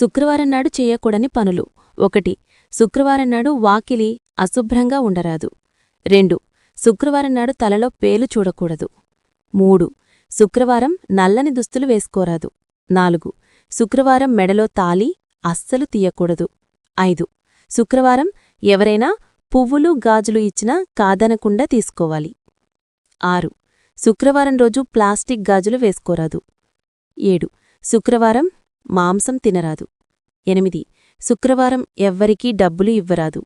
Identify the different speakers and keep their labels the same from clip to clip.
Speaker 1: శుక్రవారం నాడు చేయకూడని పనులు. ఒకటి శుక్రవారం నాడు వాకిలి అశుభ్రంగా ఉండరాదు. రెండు శుక్రవారం నాడు తలలో పేలు చూడకూడదు. మూడు శుక్రవారం నల్లని దుస్తులు వేసుకోరాదు. నాలుగు శుక్రవారం మెడలో తాలి అస్సలు తీయకూడదు. ఐదు శుక్రవారం ఎవరైనా పువ్వులు గాజులు ఇచ్చినా కాదనకుండా తీసుకోవాలి. ఆరు శుక్రవారం రోజు ప్లాస్టిక్ గాజులు వేసుకోరాదు. ఏడు శుక్రవారం మాంసం తినరాదు. ఎనిమిది. శుక్రవారం ఎవ్వరికీ డబ్బులు ఇవ్వరాదు.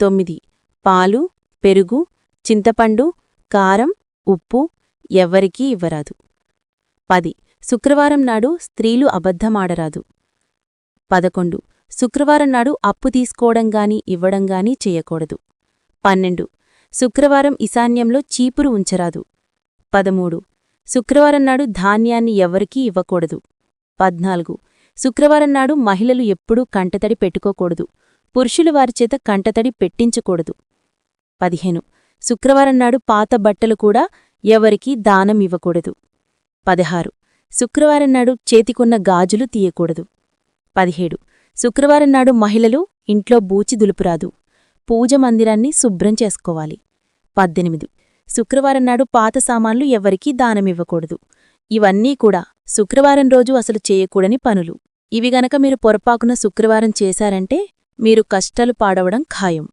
Speaker 1: తొమ్మిది. పాలు పెరుగు చింతపండు కారం ఉప్పు ఎవ్వరికీ ఇవ్వరాదు. పది. శుక్రవారం నాడు స్త్రీలు అబద్ధమాడరాదు. పదకొండు. శుక్రవారం నాడు అప్పు తీసుకోవడంగాని ఇవ్వడంగాని చేయకూడదు. పన్నెండు. శుక్రవారం ఈశాన్యంలో చీపురు ఉంచరాదు. పదమూడు. శుక్రవారం నాడు ధాన్యాన్ని ఎవరికీ ఇవ్వకూడదు. పద్నాలుగు. శుక్రవారం నాడు మహిళలు ఎప్పుడూ కంటతడి పెట్టుకోకూడదు. పురుషులు వారిచేత కంటతడి పెట్టించకూడదు. పదిహేను. శుక్రవారం నాడు పాత బట్టలు కూడా ఎవరికీ దానం ఇవ్వకూడదు. పదహారు. శుక్రవారం నాడు చేతికున్న గాజులు తీయకూడదు. పదిహేడు. శుక్రవారం నాడు మహిళలు ఇంట్లో బూచి దులుపురాదు. పూజ మందిరాన్ని శుభ్రం చేసుకోవాలి. పద్దెనిమిది. శుక్రవారం నాడు పాత సామాన్లు ఎవరికీ దానమివ్వకూడదు ఇవన్నీ కూడా శుక్రవారం రోజు అసలు చేయకూడని పనులు. ఇవి గనక మీరు పొరపాకున శుక్రవారం చేశారంటే మీరు కష్టాలు పాడవడం ఖాయం.